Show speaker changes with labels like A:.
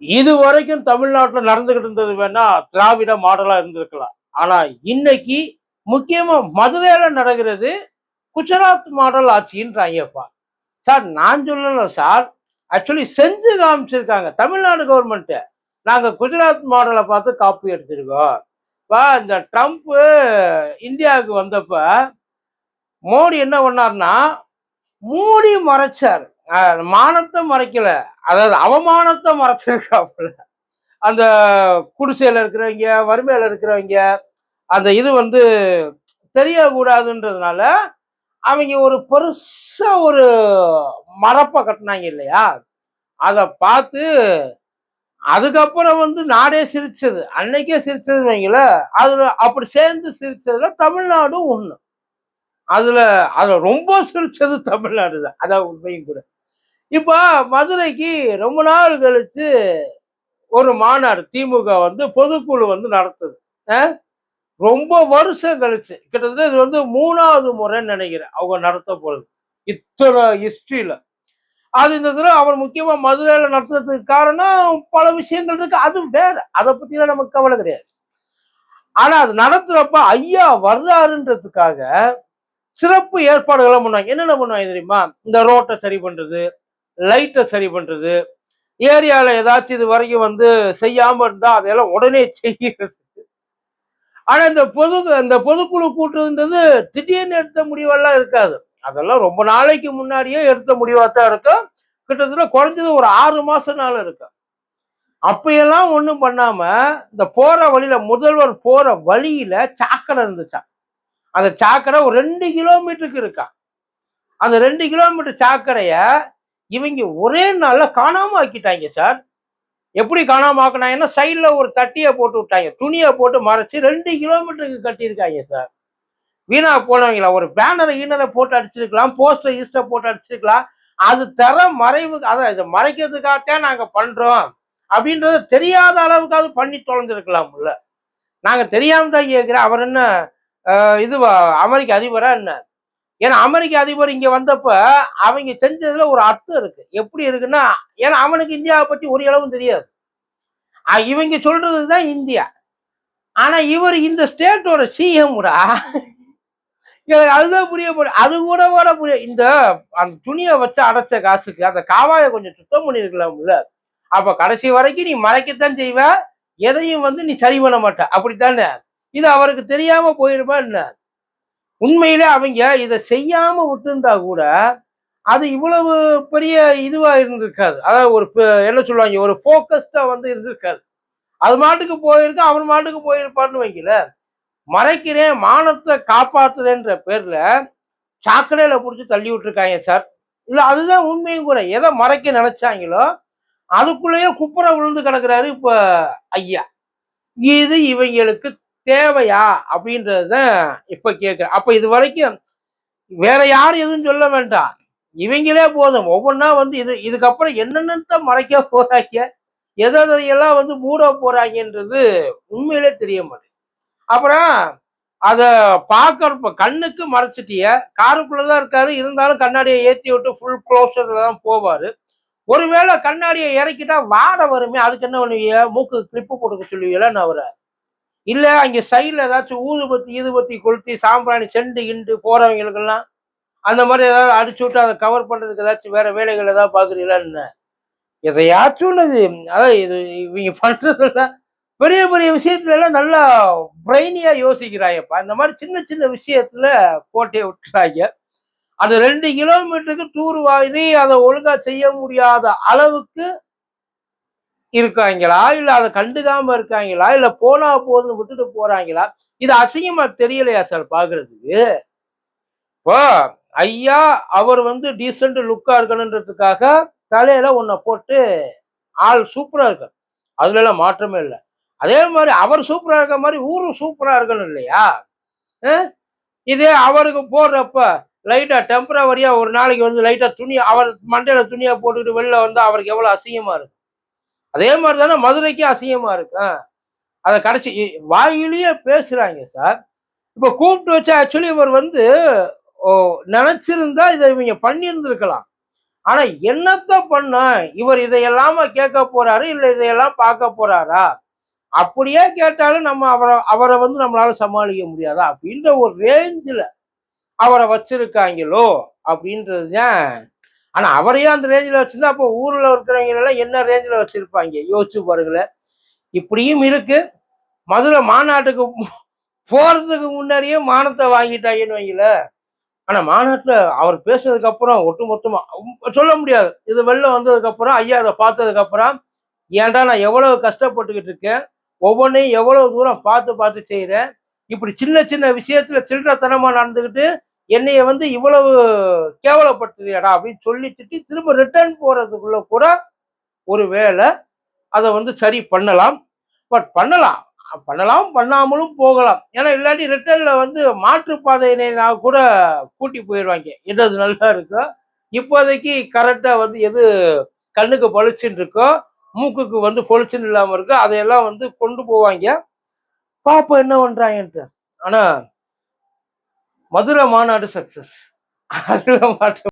A: இது வரைக்கும் தமிழ்நாட்டில் நடந்துகிட்டு இருந்தது வேணா திராவிட மாடலா இருந்திருக்கலாம். ஆனா இன்னைக்கு முக்கியமா மதுரையில நடக்கிறது குஜராத் மாடல் ஆட்சின்றாங்கப்பா சார் நான் சொல்லல சார். ஆக்சுவலி செஞ்சு காமிச்சிருக்காங்க. தமிழ்நாடு கவர்மெண்ட்டு நாங்கள் குஜராத் மாடலை பார்த்து காப்பி எடுத்திருக்கோம். இப்போ இந்த ட்ரம்ப்பு இந்தியாவுக்கு வந்தப்ப மோடி என்ன பண்ணார்னா மூடி மறைச்சார். மானத்தை மறைக்கல. அதாவது அவமானத்தை மறைச்சிருக்காப்புல. அந்த குடிசையில இருக்கிறவங்க வறுமையில இருக்கிறவங்க அந்த இது வந்து தெரியக்கூடாதுன்றதுனால அவங்க ஒரு பெருசா ஒரு மரப்பை கட்டினாங்க இல்லையா? அதை பார்த்து அதுக்கப்புறம் வந்து நாடே சிரிச்சது. அன்னைக்கே சிரிச்சது வைங்கள அதுல அப்படி சேர்ந்து சிரிச்சதுல தமிழ்நாடும் ஒண்ணு. அதுல அதுல ரொம்ப சிரிச்சது தமிழ்நாடு தான் அதான் உண்மையும் கூட. இப்போ மதுரைக்கு ரொம்ப நாள் கழிச்சு ஒரு மாநாடு திமுக வந்து பொதுக்குழு வந்து நடத்துது. ரொம்ப வருஷம் கழிச்சு. கிட்டத்தட்ட இது வந்து மூணாவது முறைன்னு நினைக்கிறேன் அவங்க நடத்த போகுது இத்தனை ஹிஸ்ட்ரியில் அது இந்த தடவை அவர் முக்கியமா மதுரையில நடத்துறதுக்கு காரணம் பல விஷயங்கள் இருக்கு. அது வேற. அதை பத்திலாம் நமக்கு கவலை கிடையாது. ஆனா அது நடத்துறப்ப ஐயா வர்றாருன்றதுக்காக சிறப்பு ஏற்பாடுகளை பண்ணுவாங்க. என்னென்ன பண்ணுவாங்க தெரியுமா? இந்த ரோட்டை சரி பண்றது லைட்டை சரி பண்ணுறது ஏரியாவில் ஏதாச்சும் இது வரைக்கும் வந்து செய்யாமல் இருந்தால் அதையெல்லாம் உடனே செய்கிறது ஆனால் இந்த பொது இந்த பொதுக்குழு கூட்டுன்றது திடீர்னு எடுத்த முடிவெல்லாம் இருக்காது. அதெல்லாம் ரொம்ப நாளைக்கு முன்னாடியே எடுத்த முடிவாக தான் இருக்கும். கிட்டத்தட்ட குறைஞ்சது ஒரு ஆறு மாசம் நாள் இருக்கும். அப்பையெல்லாம் ஒன்றும் பண்ணாம இந்த போற வழியில முதல்வர் போற வழியில சாக்கடை இருந்துச்சா அந்த சாக்கடை ஒரு ரெண்டு கிலோமீட்டருக்கு இருக்கா. அந்த ரெண்டு கிலோமீட்டர் சாக்கடைய இவங்க ஒரே நாள்ல காணாம ஆக்கிட்டாங்க சார். எப்படி காணாம ஆக்கினாங்கன்னா சைடில் ஒரு தட்டியை போட்டு விட்டாங்க. துணியை போட்டு மறைச்சு ரெண்டு கிலோமீட்டருக்கு கட்டியிருக்காங்க சார். வீணா போனவங்களா? ஒரு பேனரை ஈனரை போட்டு அடிச்சிருக்கலாம் போஸ்டர் ஈஸ்டர் போட்டு அடிச்சிருக்கலாம். அது தர மறைவுக்கு அதான் இதை மறைக்கிறதுக்காக நாங்கள் பண்ணுறோம் அப்படின்றது தெரியாத அளவுக்காவது பண்ணி தொலைஞ்சிருக்கலாம்ல நாங்கள் தெரியாமல் தான் கேட்குறேன் அவர் என்ன இதுவா அமெரிக்க அதிபரா என்ன? ஏன்னா அமெரிக்க அதிபர் இங்க வந்தப்ப அவங்க செஞ்சதுல ஒரு அர்த்தம் இருக்கு. எப்படி இருக்குன்னா ஏன்னா அவனுக்கு இந்தியாவை பத்தி ஒரு அளவும் தெரியாது. இவங்க இவங்க சொல்றதுதான் இந்தியா. ஆனா இவர் இந்த ஸ்டேட்டோட சிஎம்டா. எனக்கு அதுதான் புரிய போகுது அது கூட கூட புரிய இந்த அந்த துணியை வச்சு அடைச்ச காசுக்கு அந்த காவாயை கொஞ்சம் சுத்தம் பண்ணிருக்கலாம்ல. அப்ப கடைசி வரைக்கும் நீ மறைக்கத்தான் செய்வ எதையும் வந்து நீ சரி பண்ண மாட்ட. அப்படித்தானே? இது அவருக்கு தெரியாம போயிருமா என்ன? உண்மையிலே அவங்க இதை செய்யாம விட்டுருந்தா கூட அது இவ்வளவு பெரிய இதுவா இருந்திருக்காது. அதாவது ஒரு என்ன சொல்லுவாங்க ஒரு போக்கஸ்டா வந்து இருந்திருக்காது. அது மாட்டுக்கு போயிருக்கு அவன் மாட்டுக்கு போயிருப்பான்னு வைக்கல மறைக்கிறேன் மானத்தை காப்பாத்துறேன்ற பேர்ல சாக்கடையில பிடிச்சி தள்ளி விட்டுருக்காங்க சார். இல்லை அதுதான் உண்மையும் கூட. எதை மறைக்க நினைச்சாங்களோ அதுக்குள்ளேயே குப்புற விழுந்து கிடக்குறாரு இப்போ ஐயா. இது இவங்களுக்கு தேவையா அப்படின்றதுதான் இப்ப கேட்கிறேன் அப்ப இது வரைக்கும் வேற யாரும் எதுவும் சொல்ல வேண்டாம். இவங்களே போதும். ஒவ்வொன்றா வந்து இது இதுக்கப்புறம் என்னென்னத்தை மறைக்க போறாங்க? எதை எதையெல்லாம் வந்து மூட போறாங்கன்றது உண்மையிலே தெரிய மாட்டேங்குது. அப்புறம் அதை பார்க்கறப்ப கண்ணுக்கு மறைச்சிட்டிய காருக்குள்ளதான் இருக்காரு. இருந்தாலும் கண்ணாடியை ஏற்றி விட்டு ஃபுல் க்ளோஸர்ல தான் போவாரு. ஒருவேளை கண்ணாடியை இறக்கிட்டா வாட வருமே அதுக்கு என்ன பண்ணுவீங்க? மூக்கு கிளிப்பு போட்டுக்க சொல்லுவீங்களா? அவரை? இல்ல அங்க சைடில் ஏதாச்சும் ஊதுபத்தி ஈதுபத்தி கொளுத்தி சாம்பிராணி செண்டு கிண்டு போறவங்களுக்கெல்லாம் அந்த மாதிரி ஏதாவது அடிச்சு விட்டு அதை கவர் பண்றதுக்கு ஏதாச்சும் வேற வேலைகள் ஏதாவது பாக்குறீங்களான்னு எதையாச்சும் அது அதான் இது இவங்க பண்றதெல்லாம் பெரிய பெரிய விஷயத்துல எல்லாம் நல்லா பிரெயினியா யோசிக்கிறாங்கப்பா இந்த மாதிரி சின்ன சின்ன விஷயத்துல கோட்டையை விட்டுறாங்க. அது ரெண்டு கிலோமீட்டருக்கு டூர் வாங்கி அதை ஒழுங்கா செய்ய முடியாத அளவுக்கு இருக்காங்களா? இல்ல அதை கண்டுக்காம இருக்காங்களா? இல்ல போனா போதுன்னு விட்டுட்டு போறாங்களா? இது அசிங்கமா தெரியலையா சார் பாக்குறதுக்கு? இப்போ ஐயா அவர் வந்து டீசென்ட் லுக்கா இருக்கணுன்றதுக்காக தலையில ஒன்ன போட்டு ஆள் சூப்பரா இருக்க அதுல எல்லாம் மாற்றமே இல்லை. அதே மாதிரி அவர் சூப்பரா இருக்க மாதிரி ஊரும் சூப்பரா இருக்கணும் இல்லையா? இதே அவருக்கு போடுறப்ப லைட்டா டெம்பரவரியா ஒரு நாளைக்கு வந்து லைட்டா துணி அவர் மண்டையில துணியா போட்டுக்கிட்டு வெளில வந்தா அவருக்கு எவ்வளவு அசிங்கமா இருக்கு? அதே மாதிரி தானே மதுரைக்கு அசிங்கமாக இருக்கும் அதை கடைசி வாயிலேயே பேசுகிறாங்க சார். இப்போ கூப்பிட்டு வச்சா ஆக்சுவலி இவர் வந்து ஓ, நினச்சிருந்தா இதை இவங்க பண்ணியிருந்திருக்கலாம். ஆனால் என்னத்தை பண்ண? இவர் இதையெல்லாம கேட்க போறாரு இல்லை இதையெல்லாம் பார்க்க போறாரா? அப்படியே கேட்டாலும் நம்ம அவரை அவரை வந்து நம்மளால சமாளிக்க முடியாதா? அப்படின்ற ஒரு ரேஞ்சில் அவரை வச்சிருக்காங்களோ? அப்படின்றது தான் ஆனா அவரையும் அந்த ரேஞ்சில் வச்சிருந்தா அப்போ ஊர்ல இருக்கிறவங்க எல்லாம் என்ன ரேஞ்சில் வச்சிருப்பாங்க? யோசிச்சு பாருங்களேன். இப்படியும் இருக்கு. மதுரை மாநாட்டுக்கு போறதுக்கு முன்னாடியே மானத்தை வாங்கிட்டாங்கன்னு வைங்கள ஆனா மாநாட்டுல அவர் பேசுனதுக்கு அப்புறம் ஒட்டுமொத்தமா சொல்ல முடியாது. இது வெளில வந்ததுக்கு அப்புறம் ஐயா அதை பார்த்ததுக்கு அப்புறம் ஏன்டா நான் எவ்வளவு கஷ்டப்பட்டுக்கிட்டு இருக்கேன்? ஒவ்வொன்றையும் எவ்வளவு தூரம் பார்த்து பார்த்து செய்கிறேன் இப்படி சின்ன சின்ன விஷயத்துல சில்லறத்தனமா நடந்துக்கிட்டு என்னைய வந்து இவ்வளவு கேவலப்படுத்துறியாடா அப்படின்னு சொல்லி திட்டி திரும்ப ரிட்டர்ன் போறதுக்குள்ள கூட ஒரு வேலை அதை வந்து சரி பண்ணலாம். பட் பண்ணலாம். பண்ணலாம் பண்ணாமலும் போகலாம். ஏன்னா இல்லாட்டி ரிட்டர்ன்ல வந்து மாற்றுப்பாதையினை நான் கூட கூட்டி போயிடுவாங்க எது அது நல்லா இருக்கோ? இப்போதைக்கு கரெக்டாக வந்து எது கண்ணுக்கு பளிச்சுன்னு இருக்கோ? மூக்குக்கு வந்து பொளிச்சுன்னு இல்லாமல் இருக்கோ? அதையெல்லாம் வந்து கொண்டு போவாங்க. பாப்பா என்ன பண்ணுறாங்கன்ட்டு ஆனால் மதுரை மாநாடு சக்சஸ் அதுல மாற்றம்